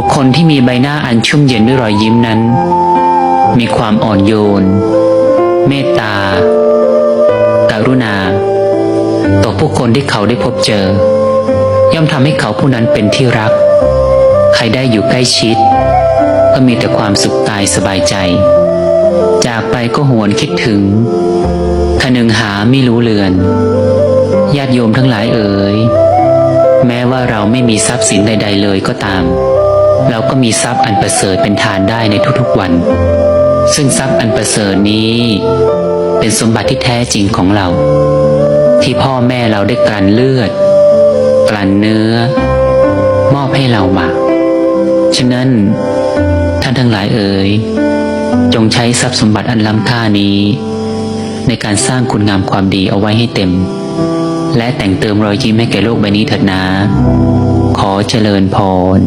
บุคคลที่มีใบหน้าอันชุ่มเย็นด้วยรอยยิ้มนั้น มีความอ่อนโยน เมตตากรุณา ต่อผู้คนที่เขาได้พบเจอ ย่อมทำให้เขาผู้นั้นเป็นที่รัก ใครได้อยู่ใกล้ชิด ก็มีแต่ความสุขกายสบายใจ จากไปก็หวนคิดถึงคนึงหาไม่รู้เลือน ญาติโยมทั้งหลายเอ๋ยแม้ว่าเราไม่มีทรัพย์สินใด ๆ เลยก็ตาม เราก็มีทรัพย์อันประเสริฐเป็นทานได้ในทุกๆวัน ซึ่งทรัพย์อันประเสริฐนี้ เป็นสมบัติที่แท้จริงของเรา ที่พ่อแม่เราได้กลั่นเลือด กลั่นเนื้อ มอบให้เรามา ฉะนั้นท่านทั้งหลายเอ๋ยจงใช้ทรัพย์สมบัติอันล้ำค่านี้ ในการสร้างคุณงามความดีเอาไว้ให้เต็ม และแต่งเติมรอยยิ้มให้แก่โลกใบนี้เถิดนาขอเจริญพร